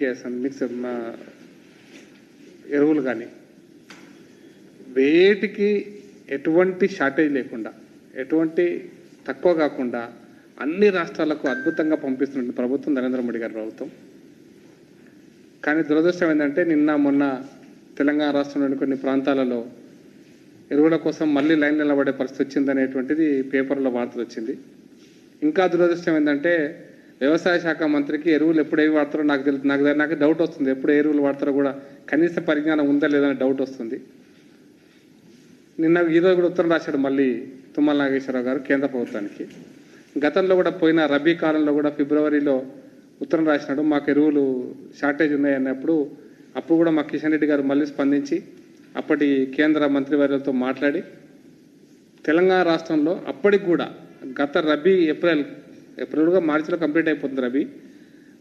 ఎన్పికేఎస్ mix మా ఎరువులు కానీ. వేటికి ఎటువంటి షార్టేజ్ లేకుండా ఎటువంటి తక్కువ కాకుండా అన్ని రాష్ట్రాలకు అద్భుతంగా పంపిస్తున్న ప్రభుత్వం నరేంద్ర మోడీ గారి ప్రభుత్వం. కానీ దురదృష్టం ఏంటంటే నిన్న మొన్న తెలంగాణ రాష్ట్రంలోని కొన్ని ప్రాంతాలలో ఎరువుల కోసం మళ్ళీ లైన్ నిలబడే పరిస్థితి వచ్చిందనేటువంటిది పేపర్లో వార్తలు వచ్చింది. ఇంకా దురదృష్టం ఏంటంటే వ్యవసాయ శాఖ మంత్రికి ఎరువులు ఎప్పుడు ఏవి వాడతారో నాకు తెలుసు నాకు నాకు డౌట్ వస్తుంది. ఎప్పుడు ఎరువులు వాడతారో కూడా కనీస పరిజ్ఞానం ఉందా లేదని డౌట్ వస్తుంది. నిన్న ఈరోజు కూడా ఉత్తరం రాశాడు మళ్ళీ తుమ్మల నాగేశ్వరరావు గారు కేంద్ర ప్రభుత్వానికి. గతంలో కూడా పోయిన రబీ కాలంలో కూడా ఫిబ్రవరిలో ఉత్తరం రాసినాడు మాకు ఎరువులు షార్టేజ్ ఉన్నాయి అన్నప్పుడు అప్పుడు కూడా మా కిషన్ రెడ్డి గారు మళ్ళీ స్పందించి అప్పటి కేంద్ర మంత్రివర్యులతో మాట్లాడి తెలంగాణ రాష్ట్రంలో అప్పటికి కూడా గత రబీ ఏప్రిల్ ఏప్రిల్గా మార్చిలో కంప్లీట్ అయిపోతుంది రవి.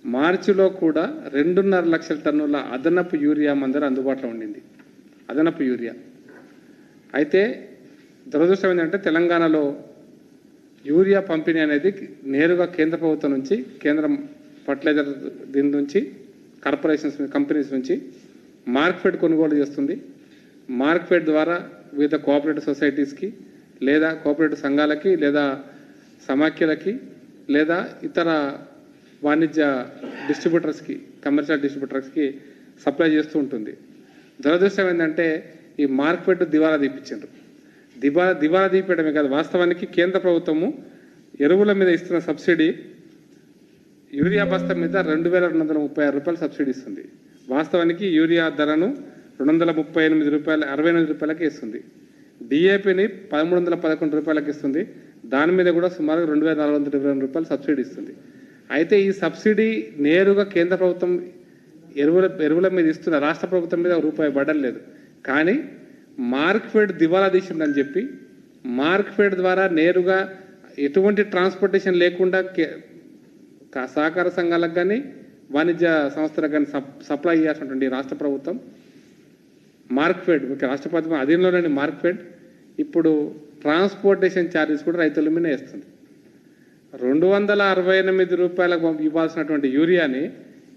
మార్చిలో కూడా రెండున్నర లక్షల టన్నుల అదనపు యూరియా మందర అందుబాటులో ఉండింది. అదనపు యూరియా. అయితే దురదృష్టం ఏంటంటే తెలంగాణలో యూరియా పంపిణీ అనేది నేరుగా కేంద్ర ప్రభుత్వం నుంచి కేంద్రం ఫర్టిలైజర్ దీని నుంచి కార్పొరేషన్స్ కంపెనీస్ నుంచి మార్క్ఫెడ్ కొనుగోలు చేస్తుంది. మార్క్ఫెడ్ ద్వారా వివిధ కోఆపరేటివ్ సొసైటీస్కి లేదా కోఆపరేటివ్ సంఘాలకి లేదా సమాఖ్యలకి లేదా ఇతర వాణిజ్య డిస్ట్రిబ్యూటర్స్కి కమర్షియల్ డిస్ట్రిబ్యూటర్స్కి సప్లై చేస్తూ ఉంటుంది. దురదృష్టం ఏంటంటే ఈ మార్కెట్ దివాలా తీపించారు దివా దివాలా తీపించడమే కాదు వాస్తవానికి కేంద్ర ప్రభుత్వము ఎరువుల మీద ఇస్తున్న సబ్సిడీ యూరియా బస్తా మీద రెండు వేల రెండు వందల ముప్పై ఆరు రూపాయలు సబ్సిడీ ఇస్తుంది. వాస్తవానికి యూరియా ధరను రెండు వందల ముప్పై ఎనిమిది రూపాయలు అరవై ఎనిమిది రూపాయలకి ఇస్తుంది. డిఏపిని పదమూడు వందల పదకొండు రూపాయలకి ఇస్తుంది. దాని మీద కూడా సుమారు రెండు వేల నాలుగు వందల ఇరవై రెండు రూపాయలు సబ్సిడీ ఇస్తుంది. అయితే ఈ సబ్సిడీ నేరుగా కేంద్ర ప్రభుత్వం ఎరువుల ఎరువుల మీద ఇస్తున్న రాష్ట్ర ప్రభుత్వం మీద రూపాయి పడలేదు. కానీ మార్క్ఫెడ్ దివాలా తీసిందని చెప్పి మార్క్ఫెడ్ ద్వారా నేరుగా ఎటువంటి ట్రాన్స్పోర్టేషన్ లేకుండా కే- సహకార సంఘాలకు కానీ వాణిజ్య సంస్థలకు కానీ సప్ సప్లై చేయాల్సినటువంటి రాష్ట్ర ప్రభుత్వం మార్క్ఫెడ్ రాష్ట్ర ప్రభుత్వం అధీనంలోని మార్క్ఫెడ్ ఇప్పుడు ట్రాన్స్పోర్టేషన్ ఛార్జెస్ కూడా రైతుల మీద వేస్తుంది. రెండు వందల అరవై ఎనిమిది రూపాయలకు ఇవ్వాల్సినటువంటి యూరియాని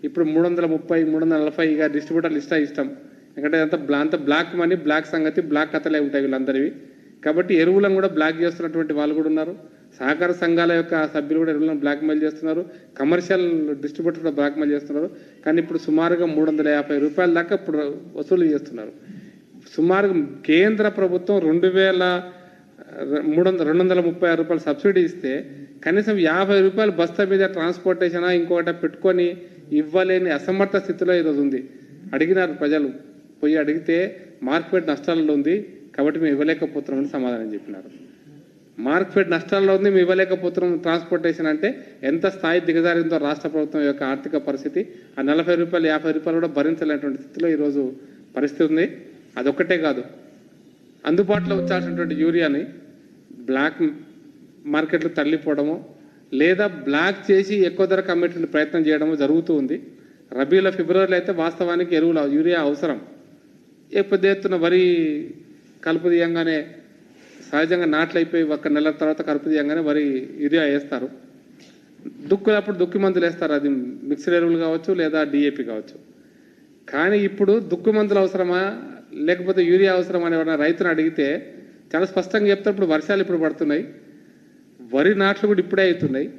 ఇప్పుడు మూడు వందల ముప్పై మూడు వందల నలభై ఇక డిస్ట్రిబ్యూటర్లు ఇష్టా ఇష్టం ఎందుకంటే అంతా బ్లా అంతా బ్లాక్ మనీ బ్లాక్ సంగతి బ్లాక్ కథలే ఉంటాయి వీళ్ళందరివి. కాబట్టి ఎరువులను కూడా బ్లాక్ చేస్తున్నటువంటి వాళ్ళు కూడా ఉన్నారు. సహకార సంఘాల యొక్క సభ్యులు కూడా ఎరువులను బ్లాక్ మెయిల్ చేస్తున్నారు. కమర్షియల్ డిస్ట్రిబ్యూటర్ కూడా బ్లాక్ మెయిల్ చేస్తున్నారు. కానీ ఇప్పుడు సుమారుగా మూడు వందల యాభై రూపాయల దాకా ఇప్పుడు వసూలు చేస్తున్నారు. సుమారుగా కేంద్ర ప్రభుత్వం రెండు వేల మూడు వందల రెండు వందల ముప్పై ఆరు రూపాయలు సబ్సిడీ ఇస్తే కనీసం యాభై రూపాయలు బస్తా మీద ట్రాన్స్పోర్టేషన్ ఇంకోటి పెట్టుకొని ఇవ్వలేని అసమర్థ స్థితిలో ఈరోజు ఉంది. అడిగినారు ప్రజలు. పోయి అడిగితే మార్కెట్ నష్టాలలో ఉంది కాబట్టి మేము ఇవ్వలేకపోతున్నామని సమాధానం చెప్పినారు. మార్కెట్ నష్టాల్లో ఉంది మేము ఇవ్వలేకపోతున్నాం. ట్రాన్స్పోర్టేషన్ అంటే ఎంత స్థాయి దిగజారిందో రాష్ట్ర ప్రభుత్వం యొక్క ఆర్థిక పరిస్థితి ఆ నలభై రూపాయలు యాభై రూపాయలు కూడా భరించలేనటువంటి స్థితిలో ఈరోజు పరిస్థితి ఉంది. అదొక్కటే కాదు. అందుబాటులో ఉంచాల్సినటువంటి యూరియాని బ్లాక్ మార్కెట్లో తరలిపోవడము లేదా బ్లాక్ చేసి ఎక్కువ ధరకు అమ్మేటువంటి ప్రయత్నం చేయడము జరుగుతూ ఉంది. రబీలో ఫిబ్రవరిలో అయితే వాస్తవానికి ఎరువుల యూరియా అవసరం. ఏ పెద్ద ఎత్తున వరి కలుపు తీయంగానే సహజంగా నాట్లు అయిపోయి ఒక నెల తర్వాత కలుపు తీయంగానే వరి యూరియా వేస్తారు. దుక్కులప్పుడు దుక్కి మందులు వేస్తారు. అది మిక్స్డ్ ఎరువులు కావచ్చు లేదా డిఏపి కావచ్చు. కానీ ఇప్పుడు దుక్కు మందులు అవసరమా? లేకపోతే యూరియా అవసరం అని ఎవరైనా అడిగితే చాలా స్పష్టంగా చెప్తారు ఇప్పుడు వర్షాలు ఇప్పుడు పడుతున్నాయి. వరి నాట్లు కూడా ఇప్పుడే అవుతున్నాయి.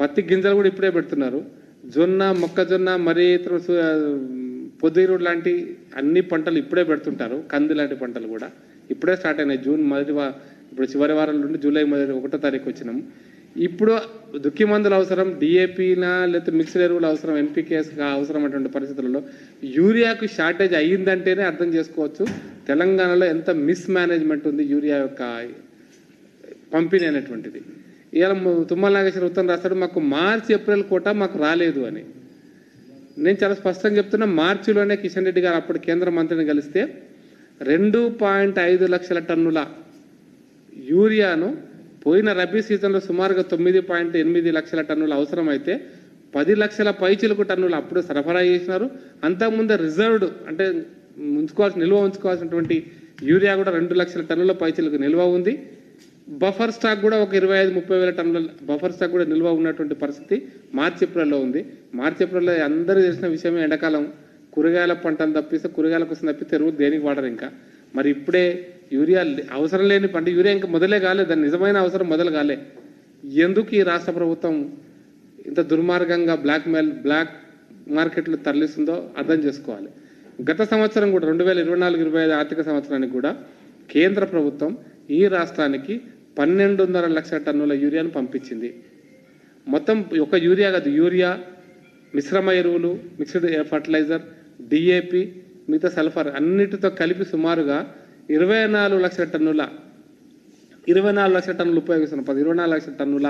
పత్తి గింజలు కూడా ఇప్పుడే పెడుతున్నారు. జొన్న మొక్కజొన్న మరి ఇతర సు- పొద్దురు లాంటి అన్ని పంటలు ఇప్పుడే పెడుతుంటారు. కంది లాంటి పంటలు కూడా ఇప్పుడే స్టార్ట్ అయినాయి. జూన్ మొదటి ఇప్పుడు చివరి వారం నుండి జూలై మొదటి ఒకటో తారీఖు వచ్చినాము ఇప్పుడు దుక్కి మందులు అవసరం డిఏపీనా లేకపోతే మిక్స్డ్ ఎరువులు అవసరం ఎన్పికేస్ అవసరం అటువంటి పరిస్థితులలో యూరియాకు షార్టేజ్ అయ్యిందంటేనే అర్థం చేసుకోవచ్చు. తెలంగాణలో ఎంత మిస్ మేనేజ్మెంట్ ఉంది యూరియా యొక్క పంపిణీ అనేటువంటిది. ఇవాళ తుమ్మల నాగేశ్వర ఉత్తరం రాస్తాడు మాకు మార్చి ఏప్రిల్ కోట మాకు రాలేదు అని. నేను చాలా స్పష్టంగా చెప్తున్నా మార్చిలోనే కిషన్ రెడ్డి గారు అప్పుడు కేంద్ర మంత్రిని కలిస్తే రెండు పాయింట్ ఐదు లక్షల టన్నుల యూరియాను పోయిన రబీ సీజన్లో సుమారుగా తొమ్మిది పాయింట్ ఎనిమిది లక్షల టన్నులు అవసరమైతే పది లక్షల పైచిలకు టన్నులు అప్పుడు సరఫరా చేసినారు. అంతకుముందు రిజర్వ్డ్ అంటే ఉంచుకోవాల్సిన నిల్వ ఉంచుకోవాల్సినటువంటి యూరియా కూడా రెండు లక్షల టన్నుల పైచిలకు నిల్వ ఉంది. బఫర్ స్టాక్ కూడా ఒక ఇరవై ఐదు ముప్పై వేల టన్నుల బఫర్ స్టాక్ కూడా నిల్వ ఉన్నటువంటి పరిస్థితి మార్చి ఏప్రిల్లో ఉంది. మార్చి ఏప్రిల్లో అందరూ తెలిసిన విషయమే ఎండాకాలం. కూరగాయల పంటను తప్పిస్తే కూరగాయల కోసం తప్పిస్తే ఎరువులు దేనికి వాడరు ఇంకా. మరి ఇప్పుడే యూరియా అవసరం లేని పంట యూరియా ఇంకా మొదలే కాలే దాని నిజమైన అవసరం మొదలు కాలే. ఎందుకు ఈ రాష్ట్ర ప్రభుత్వం ఇంత దుర్మార్గంగా బ్లాక్ మెయిల్ బ్లాక్ మార్కెట్లు తరలిస్తుందో అర్థం చేసుకోవాలి. గత సంవత్సరం కూడా రెండు వేల ఇరవై నాలుగు ఇరవై ఐదు ఆర్థిక సంవత్సరానికి కూడా కేంద్ర ప్రభుత్వం ఈ రాష్ట్రానికి పన్నెండున్నర లక్షల టన్నుల యూరియాను పంపించింది. మొత్తం ఒక యూరియా కాదు యూరియా మిశ్రమ ఎరువులు మిక్స్డ్ ఫర్టిలైజర్ డిఏపి మిగతా సల్ఫర్ అన్నిటితో కలిపి సుమారుగా ఇరవై నాలుగు లక్షల టన్నుల ఇరవై నాలుగు లక్షల టన్నులు ఉపయోగిస్తున్న పది ఇరవై నాలుగు లక్షల టన్నుల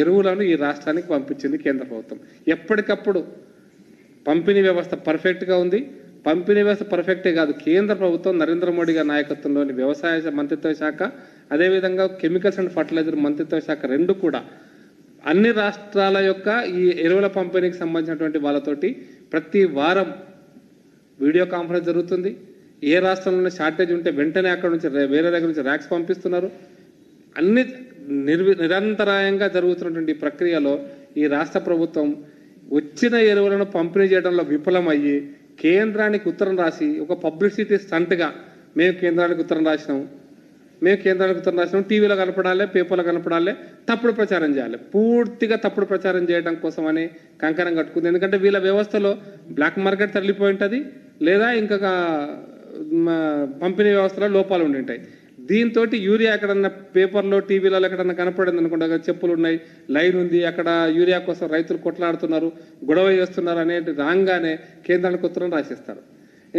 ఎరువులను ఈ రాష్ట్రానికి పంపించింది కేంద్ర ప్రభుత్వం. ఎప్పటికప్పుడు పంపిణీ వ్యవస్థ పర్ఫెక్ట్గా ఉంది. పంపిణీ వ్యవస్థ పర్ఫెక్టే కాదు కేంద్ర ప్రభుత్వం నరేంద్ర మోడీ గారి నాయకత్వంలోని వ్యవసాయ మంత్రిత్వ శాఖ అదేవిధంగా కెమికల్స్ అండ్ ఫర్టిలైజర్ మంత్రిత్వ శాఖ రెండు కూడా అన్ని రాష్ట్రాల యొక్క ఈ ఎరువుల పంపిణీకి సంబంధించినటువంటి వాళ్ళతోటి ప్రతి వారం వీడియో కాన్ఫరెన్స్ జరుగుతుంది. ఏ రాష్ట్రంలో షార్టేజ్ ఉంటే వెంటనే అక్కడ నుంచి వేరే దగ్గర నుంచి ర్యాక్స్ పంపిస్తున్నారు. అన్ని నిర్వి నిరంతరాయంగా జరుగుతున్నటువంటి ప్రక్రియలో ఈ రాష్ట్ర ప్రభుత్వం వచ్చిన ఎరువులను పంపిణీ చేయడంలో విఫలమయ్యి కేంద్రానికి ఉత్తరం రాసి ఒక పబ్లిసిటీ స్టంట్గా మేము కేంద్రానికి ఉత్తరం రాసినాం. మేము కేంద్రానికి ఉత్తరం రాసినాం. టీవీలో కనపడాలి పేపర్లో కనపడాలి తప్పుడు ప్రచారం చేయాలి. పూర్తిగా తప్పుడు ప్రచారం చేయడం కోసమని కంకణం కట్టుకుంది. ఎందుకంటే వీళ్ళ వ్యవస్థలో బ్లాక్ మార్కెట్ తరలిపోయి ఉంటుంది. లేదా ఇంకా పంపిణీ వ్యవస్థలో లోపాలు ఉండింటాయి. దీంతో యూరియా ఎక్కడన్నా పేపర్లో టీవీలలో ఎక్కడన్నా కనపడింది అనుకుంటా చెప్పులు ఉన్నాయి లైన్ ఉంది అక్కడ యూరియా కోసం రైతులు కొట్లాడుతున్నారు గొడవ చేస్తున్నారు అనేది రాగానే కేంద్రానికి ఉత్తరం రాసిస్తారు.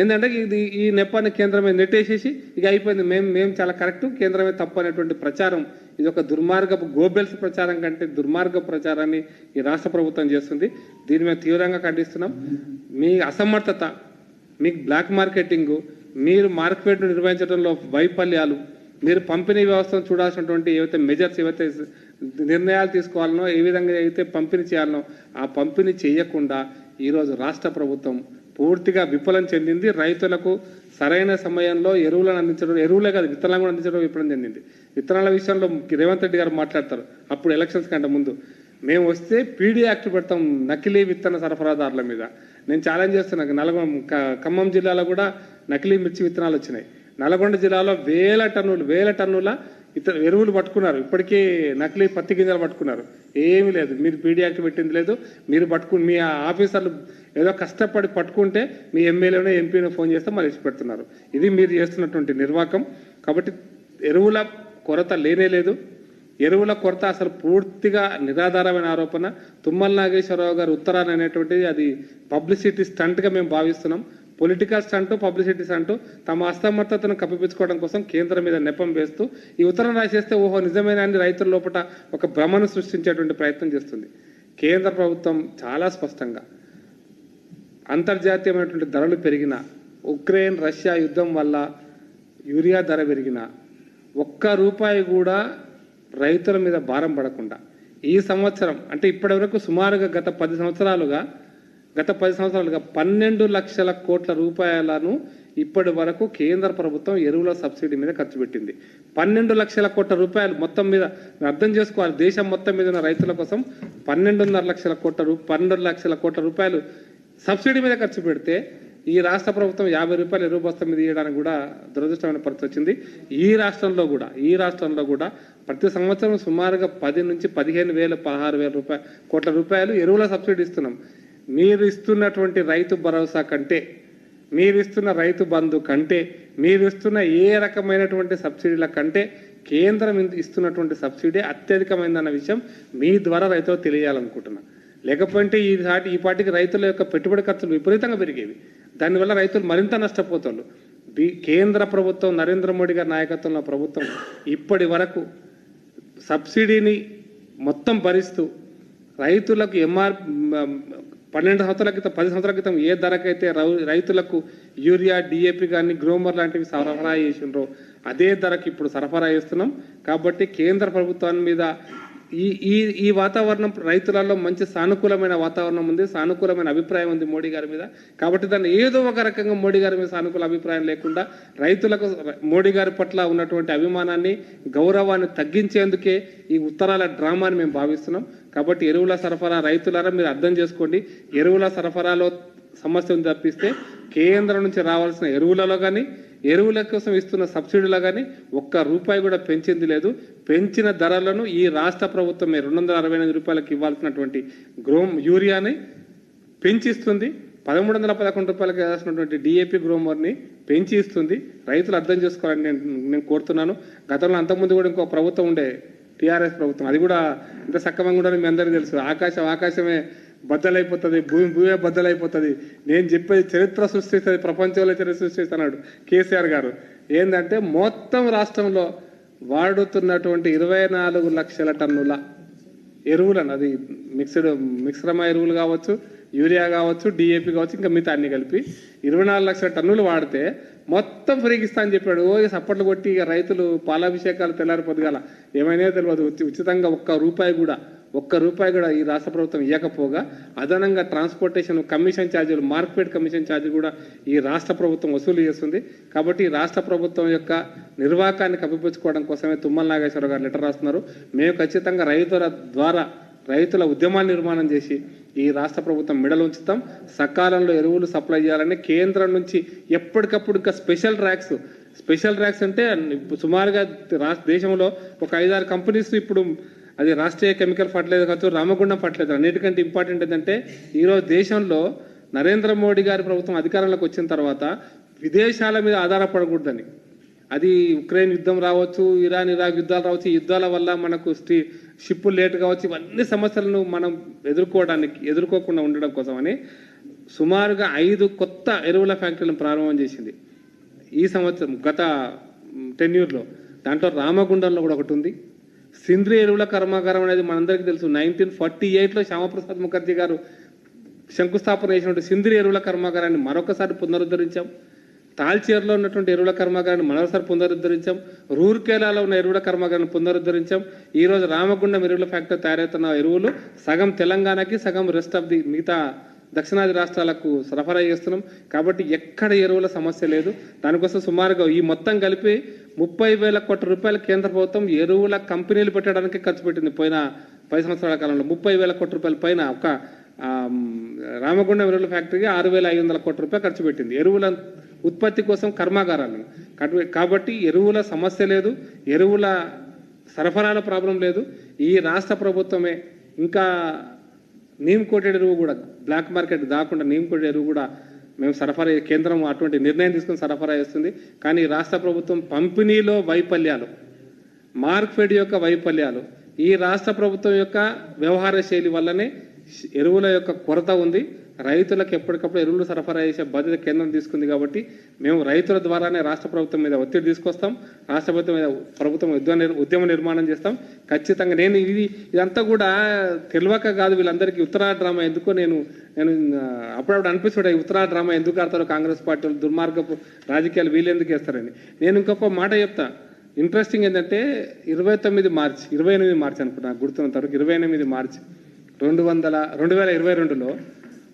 ఏంటంటే ఇది ఈ నెప్పాన్ని కేంద్రమే నెట్టేసేసి ఇక అయిపోయింది. మేము మేము చాలా కరెక్ట్ కేంద్రమే తప్పు అనేటువంటి ప్రచారం ఇది ఒక దుర్మార్గపు గోబెల్స్ ప్రచారం కంటే దుర్మార్గ ప్రచారాన్ని ఈ రాష్ట్ర ప్రభుత్వం చేస్తుంది. దీన్ని మేము తీవ్రంగా ఖండిస్తున్నాం. మీ అసమర్థత మీకు బ్లాక్ మార్కెటింగ్ మీరు మార్కెట్ను నిర్వహించడంలో వైఫల్యాలు మీరు పంపిణీ వ్యవస్థను చూడాల్సినటువంటి ఏవైతే మెజర్స్ ఏవైతే నిర్ణయాలు తీసుకోవాలనో ఏ విధంగా అయితే పంపిణీ చేయాలనో ఆ పంపిణీ చేయకుండా ఈరోజు రాష్ట్ర ప్రభుత్వం పూర్తిగా విఫలం చెందింది. రైతులకు సరైన సమయంలో ఎరువులను అందించడం ఎరువులే కాదు విత్తనాలు కూడా అందించడం విఫలం చెందింది. విత్తనాల విషయంలో రేవంత్ రెడ్డి గారు మాట్లాడతారు. అప్పుడు ఎలక్షన్స్ కంటే ముందు. మేము వస్తే పీడీ యాక్ట్ పెడతాం నకిలీ విత్తన సరఫరాదారుల మీద. నేను ఛాలెంజ్ చేస్తున్నాను నల్గొండ ఖమ్మం జిల్లాలో కూడా నకిలీ మిర్చి విత్తనాలు వచ్చినాయి. నల్గొండ జిల్లాలో వేల టన్నులు వేల టన్నుల ఇతర ఎరువులు పట్టుకున్నారు. ఇప్పటికీ నకిలీ పత్తి గింజలు పట్టుకున్నారు. ఏమీ లేదు. మీరు పీడీ పెట్టింది లేదు. మీరు పట్టుకుని మీ ఆఫీసర్లు ఏదో కష్టపడి పట్టుకుంటే మీ ఎమ్మెల్యేనో ఎంపీనో ఫోన్ చేస్తే మళ్ళీ పెడుతున్నారు. ఇది మీరు చేస్తున్నటువంటి నిర్వాకం. కాబట్టి ఎరువుల కొరత లేనే లేదు. ఎరువుల కొరత అసలు పూర్తిగా నిరాధారమైన ఆరోపణ. తుమ్మల నాగేశ్వరరావు గారు ఉత్తరాన్ని అనేటువంటిది అది పబ్లిసిటీ స్టంట్గా మేము భావిస్తున్నాం. పొలిటికల్ స్టంట్ పబ్లిసిటీ స్టంట్ తమ అసమర్థతను కప్పిపించుకోవడం కోసం కేంద్రం మీద నెపం వేస్తూ ఈ ఉత్తరం రాసేస్తే ఓహో నిజమైన అని రైతుల లోపల ఒక భ్రమను సృష్టించేటువంటి ప్రయత్నం చేస్తుంది. కేంద్ర ప్రభుత్వం చాలా స్పష్టంగా అంతర్జాతీయమైనటువంటి ధరలు పెరిగిన ఉక్రెయిన్ రష్యా యుద్ధం వల్ల యూరియా ధర పెరిగిన ఒక్క రూపాయి కూడా రైతుల మీద భారం పడకుండా. ఈ సంవత్సరం అంటే ఇప్పటివరకు సుమారుగా గత పది సంవత్సరాలుగా గత పది సంవత్సరాలుగా పన్నెండు లక్షల కోట్ల రూపాయలను ఇప్పటి వరకు కేంద్ర ప్రభుత్వం ఎరువుల సబ్సిడీ మీద ఖర్చు పెట్టింది. పన్నెండు లక్షల కోట్ల రూపాయలు మొత్తం మీద అర్థం చేసుకోవాలి. దేశం మొత్తం మీద ఉన్న రైతుల కోసం పన్నెండున్నర లక్షల కోట్ల రూ పన్నెండు లక్షల కోట్ల రూపాయలు సబ్సిడీ మీద ఖర్చు పెడితే ఈ రాష్ట్ర ప్రభుత్వం యాభై రూపాయలు ఎరువు బస్తా మీద ఇవ్వడానికి కూడా దురదృష్టమైన పరిస్థితి వచ్చింది. ఈ రాష్ట్రంలో కూడా ఈ రాష్ట్రంలో కూడా ప్రతి సంవత్సరం సుమారుగా పది నుంచి పదిహేను వేల పదహారు వేల రూపాయలు కోట్ల రూపాయలు ఎరువుల సబ్సిడీ ఇస్తున్నాం. మీరు ఇస్తున్నటువంటి రైతు భరోసా కంటే మీరు ఇస్తున్న రైతు బంధు కంటే మీరు ఇస్తున్న ఏ రకమైనటువంటి సబ్సిడీల కంటే కేంద్రం ఇస్తున్నటువంటి సబ్సిడీ అత్యధికమైందన్న విషయం మీ ద్వారా రైతులకు తెలియాలనుకుంటున్నాను లేకపోతే ఈ సాటి ఈ పాటికి రైతుల యొక్క పెట్టుబడి ఖర్చులు విపరీతంగా పెరిగేవి. దానివల్ల రైతులు మరింత నష్టపోతారు. కేంద్ర ప్రభుత్వం నరేంద్ర మోడీ గారి నాయకత్వంలో ప్రభుత్వం ఇప్పటి వరకు సబ్సిడీని మొత్తం భరిస్తూ రైతులకు ఎంఆర్ పన్నెండు సంవత్సరాల క్రితం పది సంవత్సరాల క్రితం ఏ ధరకైతే రైతులకు యూరియా డిఏపి కానీ గ్రోమర్ లాంటివి సరఫరా చేసిండ్రో అదే ధరకు ఇప్పుడు సరఫరా చేస్తున్నాం. కాబట్టి కేంద్ర ప్రభుత్వాన్ని మీద ఈ ఈ ఈ వాతావరణం రైతులలో మంచి సానుకూలమైన వాతావరణం ఉంది సానుకూలమైన అభిప్రాయం ఉంది మోడీ గారి మీద. కాబట్టి దాన్ని ఏదో ఒక రకంగా మోడీ గారి మీద సానుకూల అభిప్రాయం లేకుండా రైతులకు మోడీ గారి పట్ల ఉన్నటువంటి అభిమానాన్ని గౌరవాన్ని తగ్గించేందుకే ఈ ఉత్తరాల డ్రామాని మేము భావిస్తున్నాం. కాబట్టి ఎరువుల సరఫరా రైతులారా మీరు అర్థం చేసుకోండి. ఎరువుల సరఫరాలో సమస్య ఉంది తప్పిస్తే కేంద్రం నుంచి రావాల్సిన ఎరువులలో కానీ ఎరువుల కోసం ఇస్తున్న సబ్సిడీలో కానీ ఒక్క రూపాయి కూడా పెంచింది లేదు. పెంచిన ధరలను ఈ రాష్ట్ర ప్రభుత్వమే రెండు వందల అరవై ఎనిమిది రూపాయలకు ఇవ్వాల్సినటువంటి గ్రోమ్ యూరియాని పెంచిస్తుంది. పదమూడు వందల పదకొండు రూపాయలకి వేయాల్సినటువంటి డిఏపి గ్రోమర్ని పెంచి ఇస్తుంది రైతులు అర్థం చేసుకోవాలని నేను నేను కోరుతున్నాను. గతంలో అంతకుముందు కూడా ఇంకో ప్రభుత్వం ఉండే టీఆర్ఎస్ ప్రభుత్వం. అది కూడా ఎంత సక్రమంగా ఉండాలని మీ అందరికీ తెలుసు. ఆకాశం ఆకాశమే బద్దలైపోతుంది భూమి భూమే బద్దలైపోతుంది. నేను చెప్పేది చరిత్ర సృష్టిస్తుంది ప్రపంచంలో చరిత్ర సృష్టిస్తున్నాడు కేసీఆర్ గారు. ఏంటంటే మొత్తం రాష్ట్రంలో వాడుతున్నటువంటి ఇరవై నాలుగు లక్షల టన్నుల ఎరువులను అది మిక్స్డ్ మిశ్రమ ఎరువులు కావచ్చు యూరియా కావచ్చు డిఏపి కావచ్చు ఇంకా మిగతా అన్ని కలిపి ఇరవై నాలుగు లక్షల టన్నులు వాడితే మొత్తం ఫ్రీకిస్తా అని చెప్పాడు. ఓ సప్పట్లు కొట్టి ఇక రైతులు పాలాభిషేకాలు తెల్లారి గల ఏమైనా తెలియదు. ఉచితంగా ఒక్క రూపాయి కూడా ఒక్క రూపాయి కూడా ఈ రాష్ట్ర ప్రభుత్వం ఇవ్వకపోగా అదనంగా ట్రాన్స్పోర్టేషన్ కమిషన్ ఛార్జీలు మార్కెట్ కమిషన్ ఛార్జీలు కూడా ఈ రాష్ట్ర ప్రభుత్వం వసూలు చేస్తుంది. కాబట్టి రాష్ట్ర ప్రభుత్వం యొక్క నిర్వాహకాన్ని కప్పిపుచ్చుకోవడం కోసమే తుమ్మల నాగేశ్వరరావు గారు లెటర్ రాస్తున్నారు. మేము ఖచ్చితంగా రైతుల ద్వారా రైతుల ఉద్యమాన్ని నిర్మాణం చేసి ఈ రాష్ట్ర ప్రభుత్వం మెడలు ఉంచుతాం. సకాలంలో ఎరువులు సప్లై చేయాలని కేంద్రం నుంచి ఎప్పటికప్పుడు ఇంకా స్పెషల్ ర్యాక్స్ స్పెషల్ ర్యాక్స్ అంటే సుమారుగా రాష్ట్ర దేశంలో ఒక ఐదారు కంపెనీస్ ఇప్పుడు అది రాష్ట్రీయ కెమికల్ ఫర్టిలైజర్ కావచ్చు రామగుండం ఫర్టిలైజర్. అన్నిటికంటే ఇంపార్టెంట్ ఏంటంటే ఈరోజు దేశంలో నరేంద్ర మోడీ గారి ప్రభుత్వం అధికారంలోకి వచ్చిన తర్వాత విదేశాల మీద ఆధారపడకూడదని అది ఉక్రెయిన్ యుద్ధం రావచ్చు ఇరాన్ ఇరాక్ యుద్ధాలు రావచ్చు ఈ యుద్ధాల వల్ల మనకు స్టీ షిప్పులు లేట్ కావచ్చు ఇవన్నీ సమస్యలను మనం ఎదుర్కోవడానికి ఎదుర్కోకుండా ఉండడం కోసమని సుమారుగా ఐదు కొత్త ఎరువుల ఫ్యాక్టరీలను ప్రారంభం చేసింది. ఈ సంవత్సరం గత టెన్యూర్లో. దాంట్లో రామగుండంలో కూడా ఒకటి ఉంది. సింద్రి ఎరువుల కర్మాగారం అనేది మనందరికీ తెలుసు. నైన్టీన్ ఫార్టీ ఎయిట్లో శ్యామప్రసాద్ ముఖర్జీ గారు శంకుస్థాపన చేసినటువంటి సింద్రి ఎరువుల కర్మాగారాన్ని మరొకసారి పునరుద్ధరించాం. తాల్చేరులో ఉన్నటువంటి ఎరువుల కర్మాగారాన్ని మరోసారి పునరుద్ధరించాం. రూర్కేలాలో ఉన్న ఎరువుల కర్మాగారాన్ని పునరుద్ధరించాం. ఈ రోజు రామగుండం ఎరువుల ఫ్యాక్టరీ తయారవుతున్న ఎరువులు సగం తెలంగాణకి సగం రెస్ట్ ఆఫ్ ది మిగతా దక్షిణాది రాష్ట్రాలకు సరఫరా చేస్తున్నాం. కాబట్టి ఎక్కడ ఎరువుల సమస్య లేదు. దానికోసం సుమారుగా ఈ మొత్తం కలిపి ముప్పై వేల కోట్ల రూపాయల కేంద్ర ప్రభుత్వం ఎరువుల కంపెనీలు పెట్టడానికి ఖర్చు పెట్టింది పోయిన పది సంవత్సరాల కాలంలో. ముప్పై వేల కోట్ల రూపాయల పైన ఒక రామగుండం ఎరువుల ఫ్యాక్టరీకి ఆరు వేల ఐదు వందల కోట్ల రూపాయలు ఖర్చు పెట్టింది. ఎరువుల ఉత్పత్తి కోసం కర్మాగారాలు. కాబట్టి ఎరువుల సమస్య లేదు. ఎరువుల సరఫరాల ప్రాబ్లం లేదు. ఈ రాష్ట్ర ప్రభుత్వమే ఇంకా నీమ్ కోటెడ్ ఎరువు కూడా బ్లాక్ మార్కెట్ దాకుండా నీమ్ కోటెడ్ ఎరువు కూడా మేము సరఫరా కేంద్రం అటువంటి నిర్ణయం తీసుకుని సరఫరా చేస్తుంది. కానీ రాష్ట్ర ప్రభుత్వం పంపిణీలో వైఫల్యాలు మార్క్ఫెడ్ యొక్క వైఫల్యాలు ఈ రాష్ట్ర ప్రభుత్వం యొక్క వ్యవహార శైలి వల్లనే ఎరువుల యొక్క కొరత ఉంది. రైతులకు ఎప్పటికప్పుడు ఎరువులు సరఫరా చేసే బాధ్యత కేంద్రం తీసుకుంది కాబట్టి మేము రైతుల ద్వారానే రాష్ట్ర ప్రభుత్వం మీద ఒత్తిడి తీసుకొస్తాం. రాష్ట్ర ప్రభుత్వం మీద ప్రభుత్వం ఉద్యమ నిర్- ఉద్యమ నిర్మాణం చేస్తాం. ఖచ్చితంగా నేను ఇది ఇదంతా కూడా తెలియక కాదు వీళ్ళందరికీ ఉత్తరా డ్రామా ఎందుకో నేను నేను అప్పుడప్పుడు అనిపిస్తుండే ఉత్తరా డ్రామా ఎందుకు ఆడతారో కాంగ్రెస్ పార్టీలు దుర్మార్గపు రాజకీయాలు వీళ్ళెందుకు వేస్తారని నేను ఇంకొక మాట చెప్తా. ఇంట్రెస్టింగ్ ఏంటంటే ఇరవై తొమ్మిది మార్చ్ ఇరవై ఎనిమిది మార్చ్ అనుకుంటున్నాను గుర్తున్న గుర్తున్నంత వరకు ఇరవై ఎనిమిది మార్చ్ రెండు వందల రెండు వేల ఇరవై రెండులో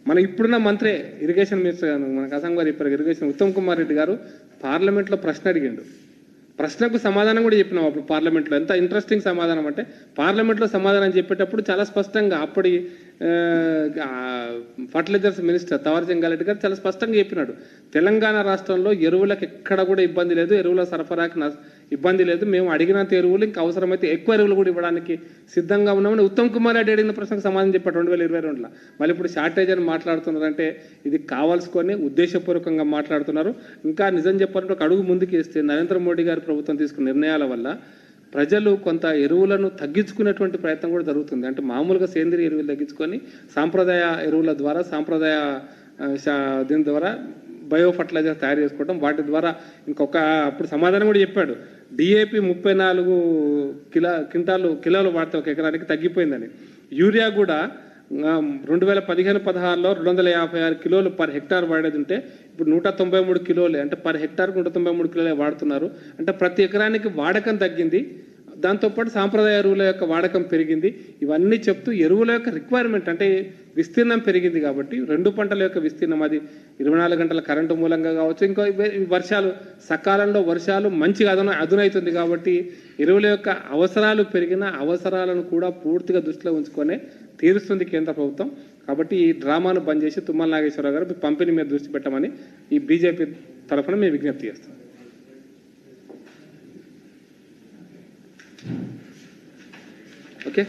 మన ఇప్పుడున్న మంత్రి ఇరిగేషన్ మినిస్టర్ గారు మన కసం గారు ఇరిగేషన్ ఉత్తమ్ కుమార్ రెడ్డి గారు పార్లమెంట్లో ప్రశ్న అడిగిండు. ప్రశ్నకు సమాధానం కూడా చెప్పినాం అప్పుడు పార్లమెంట్లో. ఎంత ఇంట్రెస్టింగ్ సమాధానం అంటే పార్లమెంట్లో సమాధానం చెప్పేటప్పుడు చాలా స్పష్టంగా అప్పటి ఫర్టిలైజర్స్ మినిస్టర్ తవర్ రెడ్డి గారు చాలా స్పష్టంగా చెప్పినాడు. తెలంగాణ రాష్ట్రంలో ఎరువులకు ఎక్కడ కూడా ఇబ్బంది లేదు ఎరువుల సరఫరాకి ఇబ్బంది లేదు. మేము అడిగినంత ఎరువులు ఇంకా అవసరమైతే ఎక్కువ ఎరువులు కూడా ఇవ్వడానికి సిద్ధంగా ఉన్నామని ఉత్తమ్ కుమార్ రెడ్డి అడిగిన ప్రశ్నకు సమాధానం చెప్పాడు రెండు వేల ఇరవై రెండులో. మళ్ళీ ఇప్పుడు షార్టేజ్ అని మాట్లాడుతున్నారంటే ఇది కావాల్సుకొని ఉద్దేశపూర్వకంగా మాట్లాడుతున్నారు. ఇంకా నిజం చెప్పాలంటే ఒక అడుగు ముందుకు వేస్తే నరేంద్ర మోడీ గారి ప్రభుత్వం తీసుకున్న నిర్ణయాల వల్ల ప్రజలు కొంత ఎరువులను తగ్గించుకునేటువంటి ప్రయత్నం కూడా జరుగుతుంది. అంటే మామూలుగా సేంద్రియ ఎరువులు తగ్గించుకొని సాంప్రదాయ ఎరువుల ద్వారా సాంప్రదాయ దీని ద్వారా బయో ఫర్టిలైజర్ తయారు చేసుకోవడం వాటి ద్వారా ఇంకొక అప్పుడు సమాధానం కూడా చెప్పాడు. డిఏపి ముప్పై నాలుగు కిలో క్వింటాలు కిలోలు వాడితే ఒక ఎకరానికి తగ్గిపోయిందని. యూరియా కూడా రెండు వేల పదిహేను పదహారులో రెండు వందల యాభై ఆరు కిలోలు పర్ హెక్టార్ వాడేది ఉంటే ఇప్పుడు నూట తొంభై మూడు కిలోలే అంటే పర్ హెక్టార్కి నూట తొంభై మూడు కిలోలే వాడుతున్నారు. అంటే ప్రతి ఎకరానికి వాడకం తగ్గింది. దాంతోపాటు సాంప్రదాయ ఎరువుల యొక్క వాడకం పెరిగింది. ఇవన్నీ చెప్తూ ఎరువుల యొక్క రిక్వైర్మెంట్ అంటే విస్తీర్ణం పెరిగింది కాబట్టి రెండు పంటల యొక్క విస్తీర్ణం అది ఇరవై నాలుగు గంటల కరెంటు మూలంగా కావచ్చు. ఇంకో వర్షాలు సకాలంలో వర్షాలు మంచిగా అదన అదునవుతుంది కాబట్టి ఎరువుల యొక్క అవసరాలు పెరిగిన అవసరాలను కూడా పూర్తిగా దృష్టిలో ఉంచుకొని తీరుస్తుంది కేంద్ర ప్రభుత్వం. కాబట్టి ఈ డ్రామాను బంద్ చేసి తుమ్మల నాగేశ్వరరావు గారు పంపిణీ మీద దృష్టి పెట్టమని ఈ బీజేపీ తరఫున మేము విజ్ఞప్తి చేస్తాం Okay?